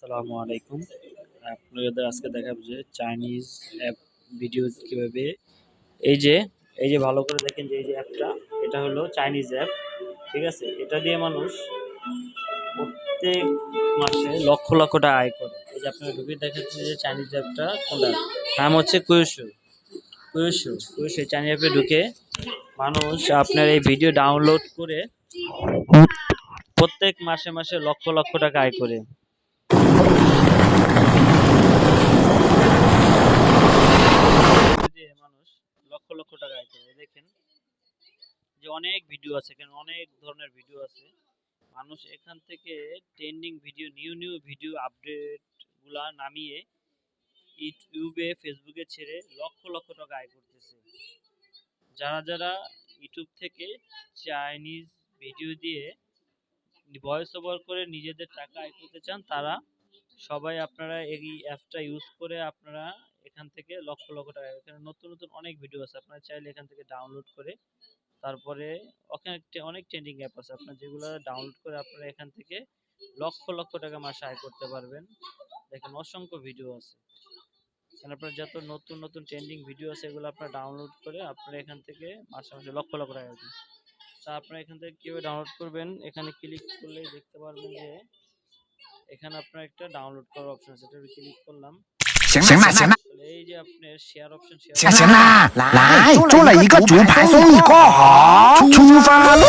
আসসালামু আলাইকুম। আপনাদের আজকে দেখাবো যে চাইনিজ অ্যাপ ভিডিও কীভাবে। এই যে এই যে ভালো করে দেখেন যে এই যে অ্যাপটা এটা হলো চাইনিজ অ্যাপ ঠিক আছে? এটা দিয়ে মানুষ প্রত্যেক মাসে লক্ষ লক্ষ টাকা আয় করে। এই যে আপনারা ঢুকে দেখাচ্ছে যে চাইনিজ অ্যাপটা কোনটা? নাম হচ্ছে কুয়ুশু কুয়ুশু কুয়ুশু চাইনিজ অ্যাপে ঢুকে মানুষ আপনার এই ভিডিও ডাউনলোড করে প্রত্যেক মাসে মাসে লক্ষ লক্ষ টাকা আয় করে দিয়ে মানুষ লক্ষ লক্ষ টাকা আয় করে দেখেন যে অনেক ভিডিও আছে, এখানে অনেক ধরনের ভিডিও আছে। মানুষ এখান থেকে trending video new new video আপডেটগুলা নামিয়ে ইউটিউবে ফেসবুকে ছেড়ে লক্ষ লক্ষ টাকা আয় করতেছে। যারা যারা ইউটিউব থেকে চাইনিজ ভিডিও দিয়ে ভয়েস ওভার করে নিজেদের টাকা আয় করতে চান, তারা সবাই আপনারা এই অ্যাপটা ইউজ করে আপনারা এখান থেকে লক্ষ লক্ষ টাকা এখানে নতুন নতুন অনেক ভিডিও আছে, আপনারা চাইলে এখান থেকে ডাউনলোড করে তারপরে ওখানে অনেক ট্রেন্ডিং অ্যাপ আছে। আপনার যেগুলো ডাউনলোড করে আপনারা এখান থেকে লক্ষ লক্ষ টাকা মাসে আয় করতে পারবেন। দেখেন অসংখ্য ভিডিও আছে। এখানে আপনার যত নতুন নতুন ট্রেন্ডিং ভিডিও আছে, এগুলো আপনারা ডাউনলোড করে আপনারা এখান থেকে মাসে মাসে লক্ষ লক্ষ টাকা আয় করবেন। তা আপনারা এখান থেকে কীভাবে ডাউনলোড করবেন? এখানে ক্লিক করলে দেখতে পারবেন যে এখানে আপনার একটা ডাউনলোড করার অপশন আছে। এটা ক্লিক করলাম। 行行了行了，行啦，来，做了一个竹排送你过。河，出发喽。